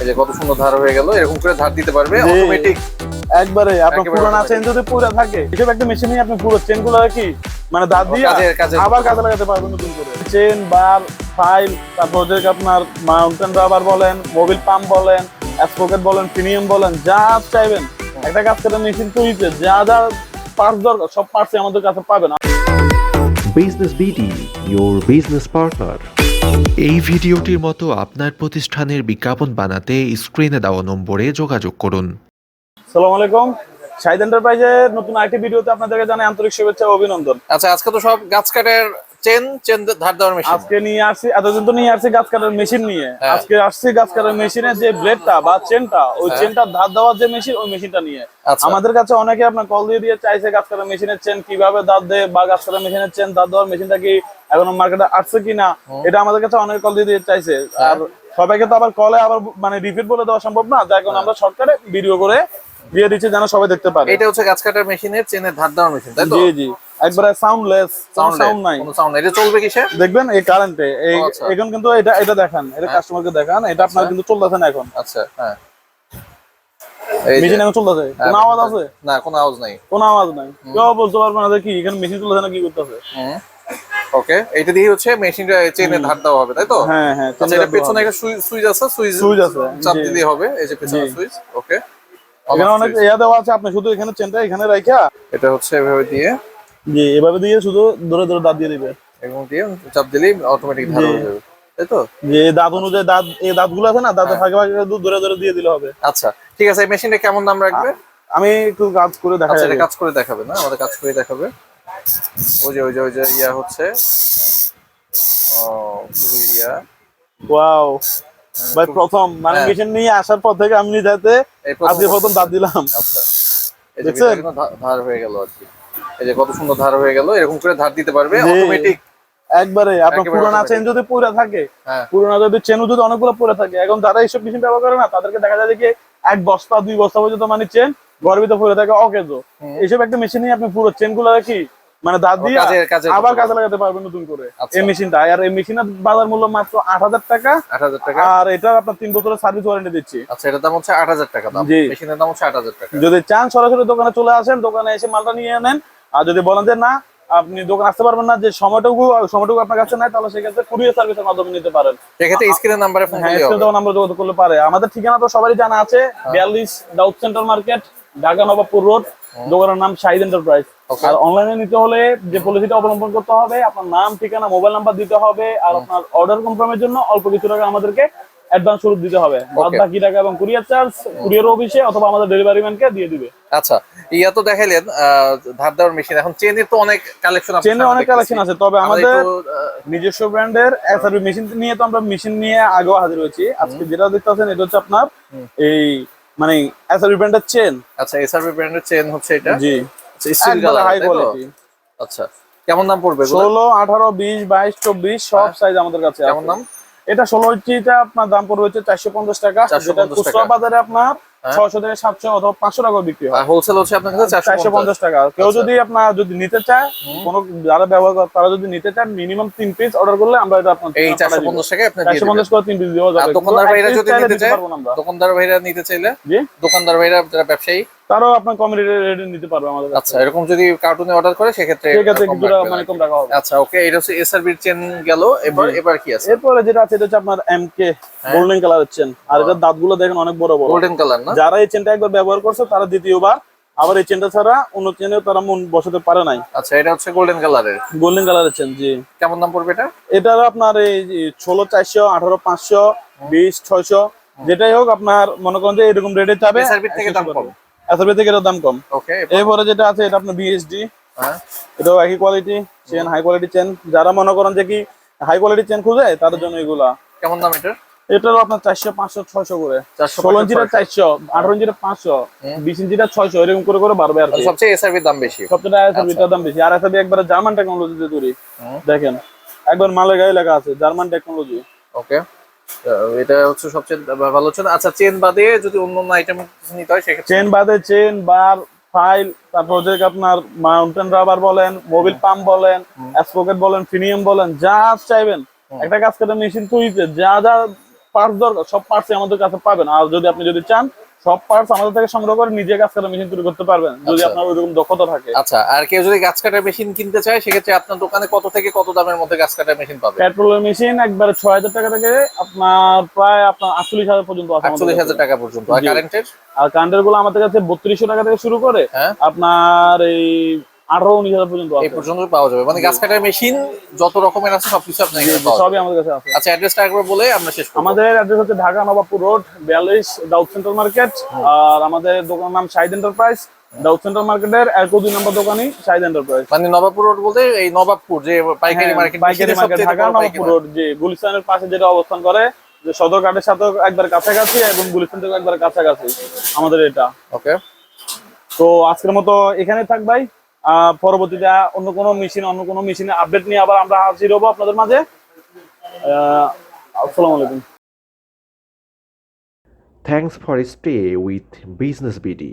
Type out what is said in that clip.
এই যে কত সুন্দর ধার হয়ে গেল এরকম করে ধার দিতে পারবে অটোমেটিক একবারে আপনার পুরোনো। চেন যদি পুরো থাকে হিসেবে একটা মেশিন নিয়ে আপনি পুরো চেনগুলো কি? মানে দাঁত দিয়ে আবার কাজে লাগাতে পারবেন নতুন করে। চেন বার ফাইল তারপর হচ্ছে আপনার মাউন্টেন রাবার বলেন মোবিল পাম্প বলেন স্পোকেট বলেন প্রিমিয়াম বলেন যা চাইবেন। একটা কাজ করে মেশিন তৈরিতে যা যা পার্টস দরকার সব পার্টসই আমাদের কাছে পাবেন। Business BD your business partner এই ভিডিওটির মতো আপনার প্রতিষ্ঠানের বিজ্ঞাপন বানাতে স্ক্রিনে দেওয়া নম্বরে যোগাযোগ করুন। সালাম আলাইকুম। সাইদ এন্টারপ্রাইজের নতুন আইটি ভিডিওতে আপনাদেরকে জানাই আন্তরিক শুভেচ্ছা ও অভিনন্দন। আচ্ছা আজকে তো সব গাছ কাটার চেন চেন ধার দেওয়ার মেশিন আজকে নিয়ে আসছি এতদিন তো নিয়ে আসছি গাছ কাটার মেশিন নিয়ে। হ্যাঁ। আজকে আসছি গাছ কাটার মেশিনের যে ব্লেডটা বা চেনটা ওই চেনটা ধার দেওয়ার যে মেশিন ওই মেশিনটা নিয়ে। আচ্ছা। আমাদের কাছে অনেকে আপনার কল দিয়ে দিয়ে চাইছে গাছ কাটার মেশিনের চেন কীভাবে দাঁত দেয় বা গাছ কাটার মেশিনের চেন দাঁত দেওয়ার মেশিনটা কি এখন মার্কেটে আসছে কিনা এটা আমাদের কাছে অনেকে কল দিয়ে দিয়ে চাইছে। আর সবাইকে তো আবার কলে আবার মানে রিপিট বলে দেওয়া সম্ভব না যার কারণে আমরা শর্টকাটে ভিডিও করে দিয়ে দিচ্ছি যেন সবাই দেখতে পারে। এটা হচ্ছে গাছ কাটার মেশিনের চেনের ধার দেওয়ার মেশিন তাই তো? জি জি। একবারে সাউন্ডলেস সাউন্ড নাই। কোনো সাউন্ড এটা চলবে কিসে দেখবেন এই কারেন্টে এই আচ্ছা। এখন কিন্তু এটা এটা দেখান এটা কাস্টমারকে দেখান এটা আপনার কিন্তু চলতেছে না এখন। আচ্ছা হ্যাঁ। মেশিন এখন চলতেছে? হ্যাঁ, কোনো আওয়াজ আছে? না কোনো আওয়াজ নাই। কোনো আওয়াজ নাই। কেউ বলতে পারবে না যে কি এখানে মেশিন চলতেছে না কি করতেছে? ওকে এটা দিয়ে হচ্ছে মেশিনটা চেনের ধার দেওয়া হবে তাই তো? হ্যাঁ হ্যাঁ আচ্ছা এটা পেছনে একটা সুইচ আছে সুইচ সুইচ আছে, চাপ। দিলেই হবে এই যে পেছনে সুইচ ওকে এখানে অনেক ইয়া দেওয়া আছে আপনি শুধু এখানে চেনটা এখানে রাখা এটা হচ্ছে এভাবে দিয়ে জি এভাবে দিয়ে শুধু ধরে ধরে দাঁত দিয়ে দিবে। এবং দিয়ে চাপ দিলেই অটোমেটিক ধার হয়ে যাবে তাই তো? যে দাঁত অনুযায়ী দাঁত এই দাঁতগুলো আছে না দাঁতের ফাঁকে ফাঁকে শুধু ধরে ধরে দিয়ে দিলে হবে। আচ্ছা ঠিক আছে এই মেশিনটা কেমন দাম রাখবে? আমি একটু কাজ করে আচ্ছা এটা কাজ করে দেখাবে না আমাদের কাজ করে দেখাবে। ওই যে ওই যে ওই যে ইয়া হচ্ছে। ও পুরো ইয়া। ওয়াও। ভাই প্রথম মানে হ্যাঁ। মেশিন নিয়ে আসার পর থেকে আমি প্রথম আজকে প্রথম দাঁত দিলাম। আচ্ছা। এই যে ধার হয়ে গেল আর কি। এই যে কত সুন্দর ধার হয়ে গেল এরকম করে ধার দিতে পারবে অটোমেটিক একবারে আপনার পুরোনো চেন যদি পুরো থাকে হ্যাঁ। পুরোনো যদি চেনও যদি অনেকগুলো পরে থাকে এখন যারা এইসব মেশিন ব্যবহার করে না তাদেরকে দেখা যায় যে এক বস্তা দুই বস্তা পর্যন্ত মানে চেন ঘরের ভিতরে পরে থাকে অকেজো। এইসব একটা মেশিন আপনি পুরো চেনগুলো কি মানে দাঁত দিয়ে আবার কাজে লাগাতে পারবেন নতুন করে আচ্ছা। এই মেশিনটা আর এই মেশিনের বাজার মূল্য মাত্র আট হাজার টাকা। আট হাজার টাকা। আর এটা আপনার তিন বছরের সার্ভিস ওয়ারেন্টি দিচ্ছি। আচ্ছা এটার দাম হচ্ছে আট হাজার টাকা। মেশিনের দাম হচ্ছে আট হাজার টাকা। যদি চান সরাসরি দোকানে চলে আসেন দোকানে এসে মালটা নিয়ে নেন আর যদি বলেন যে না আপনি দোকান আসতে পারবেন না যে সময়টুকু সময়টুকু আপনার কাছে নাই তাহলে সেক্ষেত্রে কুরিয়ার সার্ভিসের মাধ্যমে নিতে পারেন। সেক্ষেত্রে স্ক্রিনের নাম্বারে ফোন হ্যাঁ স্ক্রিন নাম্বার যোগাযোগ করলে পারে। আমাদের ঠিকানা তো সবারই জানা আছে বিয়াল্লিশ doubt centre market Dhaka Nawabpur road. দোকানের নাম শাহিদ এন্টারপ্রাইজ আর অনলাইনে নিতে হলে যে পলিসিটা অবলম্বন করতে হবে আপনার নাম ঠিকানা মোবাইল নাম্বার দিতে হবে আর আপনার অর্ডার কনফার্মের জন্য অল্প কিছু টাকা আমাদেরকে অ্যাডভান্স শুরু দিতে হবে। বাদ বাকি টাকা এবং কুরিয়ার চার্জ কুরিয়ার অফিসে অথবা আমাদের ডেলিভারি ম্যানকে দিয়ে দিবে। আচ্ছা ইয়া তো দেখাইলেন ধার দেওয়ার মেশিন এখন চেনের তো অনেক কালেকশন চেনে অনেক কালেকশন আছে তবে আমাদের নিজস্ব ব্র্যান্ডের এসআরবি মেশিন নিয়ে তো আমরা মেশিন নিয়ে আগেও হাজির হয়েছি। আজকে যেটা দেখতে পাচ্ছেন এটা হচ্ছে আপনার এই মানে এসআরবি ব্র্যান্ডের চেন আচ্ছা এসআরবি ব্র্যান্ডের চেন হচ্ছে এটা? জি। স্টিল কালার হাই কোয়ালিটি আচ্ছা কেমন দাম পড়বে এগুলো? ষোলো আঠারো বিশ বাইশ চব্বিশ সব সাইজ আমাদের কাছে হ্যাঁ। কেমন দাম? এটা ষোলো ইঞ্চিটা আপনার দাম পড়বে হচ্ছে চারশো পঞ্চাশ টাকা। খুচরা বাজারে আপনার হ্যাঁ। ছয়শো থেকে সাতশো অথবা পাঁচশো টাকা বিক্রি হয়। হোলসেল হচ্ছে আপনার কাছে চারশো পঞ্চাশ। টাকা। কেউ আচ্ছা। যদি আপনার যদি নিতে চায় কোনো যারা ব্যবহার করে তারা যদি নিতে চান মিনিমাম তিন পিস অর্ডার করলে আমরা এটা আপনার এই চারশো পঞ্চাশ টাকা চারশো পঞ্চাশ করে তিন পিস দেওয়া যাবে। দোকানদার ভাইরা যদি নিতে চায় দোকানদার ভাইরা নিতে চাইলে দোকানদার ভাইরা যারা ব্যবসায়ী তারও আপনার কম রেটে নিতে পারবে আমাদের আচ্ছা এরকম যদি কার্টুনে অর্ডার করে সেক্ষেত্রে সেক্ষেত্রে কিছুটা মানে কম কি। হবে। আচ্ছা ওকে এটা হচ্ছে এসআরবির চেন গেল। এবার এবার কি আছে? এরপরে যেটা আছে এটা হচ্ছে আপনার এমকে। গোল্ডেন কালারের চেন আর এটার দাঁতগুলো দেখেন অনেক বড় বড়। গোল্ডেন কালার না? যারা এই চেনটা একবার ব্যবহার করছে তারা দ্বিতীয়বার। আবার এই চেনটা ছাড়া অন্য চেনেও তারা মন বসাতে পারে নাই। আচ্ছা এটা হচ্ছে গোল্ডেন কালারের গোল্ডেন কালারের চেন জি। কেমন দাম পড়বে এটা? এটার আপনার এই ষোলো চারশো আঠারো পাঁচশো বিশ ছয়শো যেটাই হোক আপনার মনে করেন যে এরকম রেটে যাবে থেকে দাম কম। এসআরবি থেকে এটার দাম কম। ওকে এরপরে যেটা আছে এটা আপনার বিএসডি হ্যাঁ। এটাও একই quality chain high quality chain যারা মনে করেন যে কি হাই কোয়ালিটি চেন খুঁজে তাদের জন্য এগুলা। কেমন দাম এটার? এটারও আপনার চারশো পাঁচশো ছয়শো করে। ষোলো ইঞ্চিটা চারশো আঠারো ইঞ্চিটা পাঁচশো বিশ ইঞ্চিটা ছয়শো এরকম করে করে বাড়বে আর সবচেয়ে এসআরবির দাম বেশি। সবচেয়ে আইএসআরবিটার দাম বেশি। আর আইএসআরবি একবারে জার্মান টেকনোলজিতে তৈরি। দেখেন একবার মালের গায়ে লেখা আছে জার্মান টেকনোলজি ওকে এটা হচ্ছে সবচেয়ে ভালো হচ্ছে আচ্ছা চেন বাদে যদি অন্য অন্য আইটেম নিতে হয় সেক্ষেত্রে চেন বাদে চেন বার ফাইল তারপর হচ্ছে আপনার মাউন্টেন রাবার বলেন মোবিল পাম্প বলেন স্পোকেট বলেন ফিনিয়াম বলেন যা চাইবেন একটা কাজ করে মেশিন তৈরিতে যা যা পার্টস দরকার সব পার্টস আমাদের কাছে পাবেন। আর যদি আপনি যদি চান সব পার্টস আমাদের থেকে সংগ্রহ করে নিজে কাজ কাটা মেশিন তৈরি করতে পারবেন যদি আচ্ছা। আপনার ওইরকম দক্ষতা থাকে। আচ্ছা আর কেউ যদি গাছ কাটার মেশিন কিনতে চায় সেক্ষেত্রে আপনার দোকানে কত থেকে কত দামের মধ্যে গাছ কাটার মেশিন পাবে? পেট্রোলের মেশিন একবার ছয় হাজার টাকা থেকে আপনার প্রায় আপনার আটচল্লিশ হাজার পর্যন্ত আটচল্লিশ হাজার টাকা পর্যন্ত। আর কারেন্টের আর কারেন্টেরগুলো আমাদের কাছে বত্রিশশো টাকা থেকে শুরু করে হ্যাঁ। আপনার এই আঠারো উনিশ হাজার পর্যন্ত এই পর্যন্ত পাওয়া যাবে। মানে গাছ কাটার মেশিন যত রকমের আছে সবকিছু আপনার সবই আমাদের কাছে আছে। আচ্ছা অ্যাড্রেসটা একবার বলে আমরা শেষ আমাদের অ্যাড্রেস হচ্ছে ঢাকা নবাবপুর রোড বিয়াল্লিশ ডাউট সেন্টার মার্কেট। আর আমাদের দোকানের নাম শাহিদ এন্টারপ্রাইজ ডাউট সেন্টার মার্কেটের এক দুই নম্বর দোকানই শাহিদ এন্টারপ্রাইজ। মানে নবাবপুর রোড বলতে এই নবাবপুর যে পাইকারি হ্যাঁ, মার্কেট পাইকারি মার্কেট ঢাকা নবাবপুর রোড যে গুলিস্তানের পাশে যেটা অবস্থান করে যে সদর ঘাটের সাথে একবার কাছাকাছি এবং গুলিস্তান থেকে একবার কাছাকাছি আমাদের এটা। ওকে তো আজকের মতো এখানে থাক ভাই। পরবর্তীতে অন্য কোনো মেশিন অন্য কোনো মেশিনে আপডেট নিয়ে আবার আমরা হাজির হব আপনাদের মাঝে আসসালামু আলাইকুম Thanks for stay with Business BD.